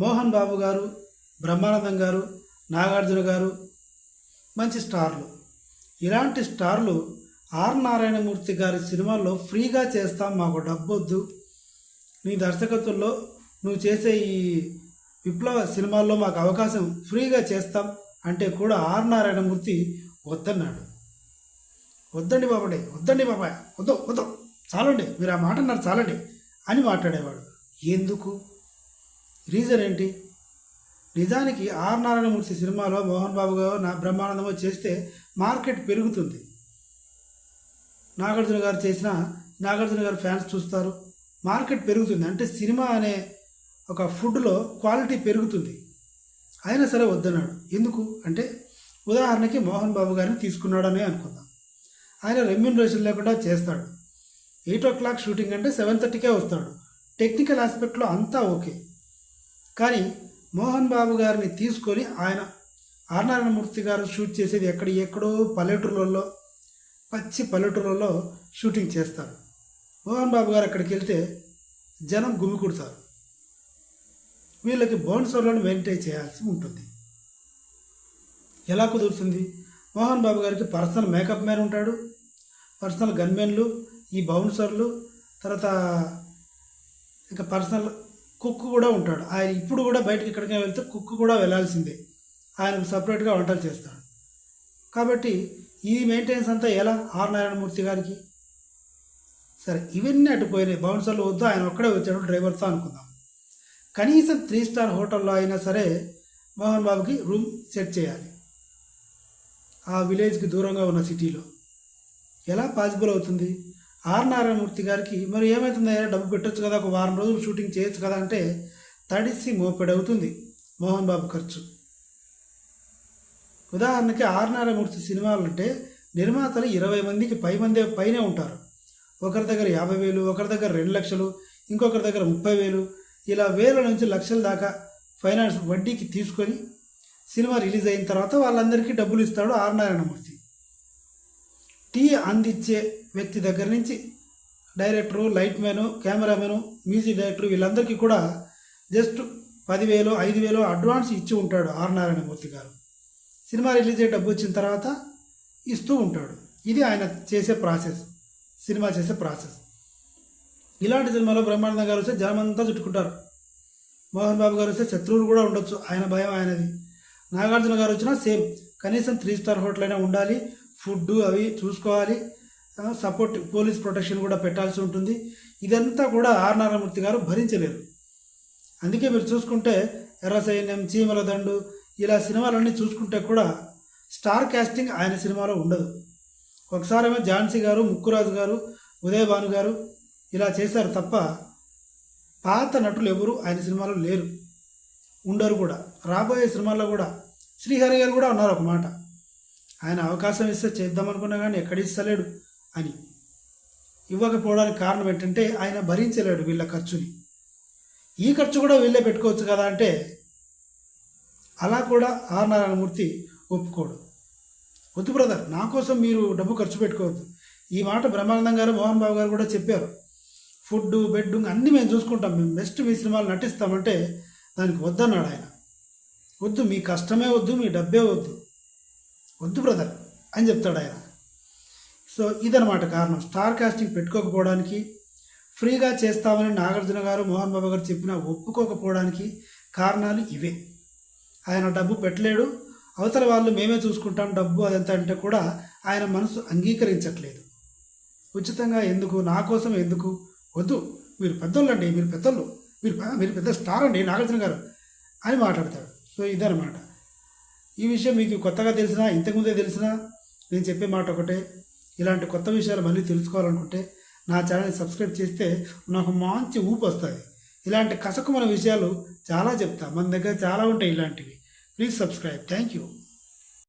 మోహన్ బాబు గారు బ్రహ్మానందం గారు నాగార్జున గారు మంచి స్టార్లు. ఇలాంటి స్టార్లు ఆర్ నారాయణమూర్తి గారి సినిమాల్లో ఫ్రీగా చేస్తాం మాకు డబ్బొద్దు. నీ దర్శకత్వంలో నువ్వు చేసే ఈ విప్లవ సినిమాల్లో మాకు అవకాశం ఫ్రీగా చేస్తాం అంటే కూడా ఆర్ నారాయణమూర్తి వద్దన్నాడు. వద్దండి బాబడే వద్దండి బాబాయ్ వద్దు వద్దు. చాలండి మీరు ఆ మాట అన్నారు చాలండి అని మాట్లాడేవాడు. ఎందుకు? రీజన్ ఏంటి? నిజానికి ఆర్ నారాయణమూర్తి సినిమాలో మోహన్ బాబు గారు నా బ్రహ్మానందమో చేస్తే మార్కెట్ పెరుగుతుంది. నాగార్జున గారు చేసిన నాగార్జున గారు ఫ్యాన్స్ చూస్తారు. మార్కెట్ పెరుగుతుంది. అంటే సినిమా అనే ఒక ఫుడ్లో క్వాలిటీ పెరుగుతుంది. అయినా సరే వద్దన్నాడు. ఎందుకు? అంటే ఉదాహరణకి మోహన్ బాబు గారిని తీసుకున్నాడనే అనుకుందాం. ఆయన రెమ్యూనరేషన్ లేకుండా చేస్తాడు. ఎయిట్ ఓ క్లాక్ షూటింగ్ అంటే సెవెన్ థర్టీకే వస్తాడు. టెక్నికల్ ఆస్పెక్ట్లో అంతా ఓకే. కానీ మోహన్ బాబు గారిని తీసుకొని ఆయన ఆర్నారాయణమూర్తి గారు షూట్ చేసేది ఎక్కడ ఎక్కడో పల్లెటూరులలో పచ్చి పల్లెటూరులలో షూటింగ్ చేస్తారు. మోహన్ బాబు గారు అక్కడికి వెళ్తే జనం గుమికుడతారు వీళ్ళకి బౌన్సర్లను మెయింటైన్ చేయాల్సి ఉంటుంది. ఎలా కుదురుతుంది? మోహన్ బాబు గారికి పర్సనల్ మేకప్ మ్యాన్ ఉంటాడు పర్సనల్ గన్మెన్లు ఈ బౌన్సర్లు తర్వాత ఇంకా పర్సనల్ కుక్ కూడా ఉంటాడు. ఆయన ఇప్పుడు కూడా బయటకి ఎక్కడికైనా వెళ్తే కుక్ కూడా వెళ్ళాల్సిందే ఆయనకు సపరేట్గా వంటలు చేస్తాడు. కాబట్టి ఈ మెయింటెనెన్స్ అంతా ఎలా? ఆర్ నారాయణమూర్తి గారికి. సరే ఇవన్నీ అటుపోయినాయి బౌన్సర్లు వద్దు ఆయన ఒక్కడే వచ్చాడు డ్రైవర్తో అనుకుందాం. కనీసం త్రీ స్టార్ హోటల్లో అయినా సరే మోహన్ బాబుకి రూమ్ సెట్ చేయాలి. ఆ విలేజ్కి దూరంగా ఉన్న సిటీలో ఎలా పాసిబుల్ అవుతుంది? ఆర్ నారాయణమూర్తి గారికి మరి ఏమవుతుందయ్యా డబ్బు పెట్టొచ్చు కదా ఒక వారం రోజులు షూటింగ్ చేయొచ్చు కదా అంటే తడిసి మోపెడవుతుంది మోహన్ బాబు ఖర్చు. ఉదాహరణకి ఆర్ నారాయణమూర్తి సినిమాలు అంటే నిర్మాతలు ఇరవై మందికి పై మంది పైనే ఉంటారు. ఒకరి దగ్గర యాభై వేలు ఒకరి దగ్గర రెండు లక్షలు ఇంకొకరి దగ్గర ముప్పై వేలు ఇలా వేల నుంచి లక్షల దాకా ఫైనాన్స్ వడ్డీకి తీసుకొని సినిమా రిలీజ్ అయిన తర్వాత వాళ్ళందరికీ డబ్బులు ఇస్తాడు ఆర్ నారాయణమూర్తి. టీ అందించే వ్యక్తి దగ్గర నుంచి director light man cameramen music director వీళ్ళందరికీ కూడా జస్ట్ పదివేలు ఐదు వేలు అడ్వాన్స్ ఇచ్చి ఉంటాడు ఆర్ నారాయణమూర్తి గారు. సినిమా రిలీజ్ అయ్యే డబ్బు వచ్చిన తర్వాత ఇస్తూ ఉంటాడు. ఇది ఆయన చేసే ప్రాసెస్. సినిమా చేసే ప్రాసెస్. ఇలాంటి సినిమాలో బ్రహ్మానందం గారు వస్తే జనమంతా చుట్టుకుంటారు. మోహన్ బాబు గారు వస్తే శత్రువులు కూడా ఉండొచ్చు. ఆయన భయం ఆయనది. నాగార్జున గారు వచ్చినా సేమ్. కనీసం త్రీ స్టార్ హోటల్ అయినా ఉండాలి. ఫుడ్ అవి చూసుకోవాలి. సపోర్ట్ పోలీస్ ప్రొటెక్షన్ కూడా పెట్టాల్సి ఉంటుంది. ఇదంతా కూడా ఆర్ నారాయణమూర్తి గారు భరించలేరు. అందుకే మీరు చూసుకుంటే ఎర్ర సైన్యం చీమల దండు ఇలా సినిమాలన్నీ చూసుకుంటే కూడా స్టార్ కాస్టింగ్ ఆయన సినిమాలో ఉండదు. ఒకసారేమో ఝాన్సీ గారు ముక్కురాజు గారు ఉదయభాను గారు ఇలా చేశారు తప్ప పాత నటులు ఎవరు ఆయన సినిమాలో లేరు. ఉండరు కూడా. రాబోయే సినిమాల్లో కూడా శ్రీహరి గారు కూడా ఉన్నారు ఒక మాట. ఆయన అవకాశం ఇస్తే చేద్దామనుకున్నా కానీ ఎక్కడ ఇస్తలేడు. అని. ఇవ్వకపోవడానికి కారణం ఏంటంటే ఆయన భరించలేడు వీళ్ళ ఖర్చుని. ఈ ఖర్చు కూడా వీళ్ళే పెట్టుకోవచ్చు కదా అంటే అలా కూడా ఆర్ నారాయణమూర్తి ఒప్పుకోడు. వద్దు బ్రదర్ నా కోసం మీరు డబ్బు ఖర్చు పెట్టుకోవద్దు. ఈ మాట బ్రహ్మానందం గారు మోహన్ బాబు గారు కూడా చెప్పారు. ఫుడ్ బెడ్ అన్నీ మేము చూసుకుంటాం. మేము బెస్ట్ మీ సినిమాలు నటిస్తామంటే దానికి వద్దన్నాడు ఆయన. వద్దు మీ కష్టమే వద్దు మీ డబ్బే వద్దు. వద్దు బ్రదర్ అని చెప్తాడు ఆయన. సో ఇదనమాట కారణం. స్టార్ కాస్టింగ్ పెట్టుకోకపోవడానికి ఫ్రీగా చేస్తామని నాగార్జున గారు మోహన్ బాబు గారు చెప్పినా ఒప్పుకోకపోవడానికి కారణాలు ఇవే. ఆయన డబ్బు పెట్టలేడు. అవతల వాళ్ళు మేమే చూసుకుంటాం. డబ్బు అదంతా అంటే కూడా ఆయన మనసు అంగీకరించట్లేదు. ఉచితంగా ఎందుకు? నా కోసం ఎందుకు? వద్దు. మీరు పెద్దోళ్ళండి మీరు పెద్దోళ్ళు. మీరు మీరు పెద్ద స్టార్ అండి నాగార్జున గారు అని మాట్లాడతాడు. సో ఇదనమాట ఈ విషయం మీకు కొత్తగా తెలిసినా ఇంతకుముందే తెలిసినా నేను చెప్పే మాట ఒకటే. ఇలాంటి కొత్త విషయాలు మళ్ళీ తెలుసుకోవాలనుకుంటే నా ఛానల్ని సబ్స్క్రైబ్ చేస్తే నాకు మంచి ఊపు వస్తుంది. ఇలాంటి కసకుమైన విషయాలు చాలా చెప్తా. మన దగ్గర చాలా ఉంటాయి ఇలాంటివి. Please subscribe thank you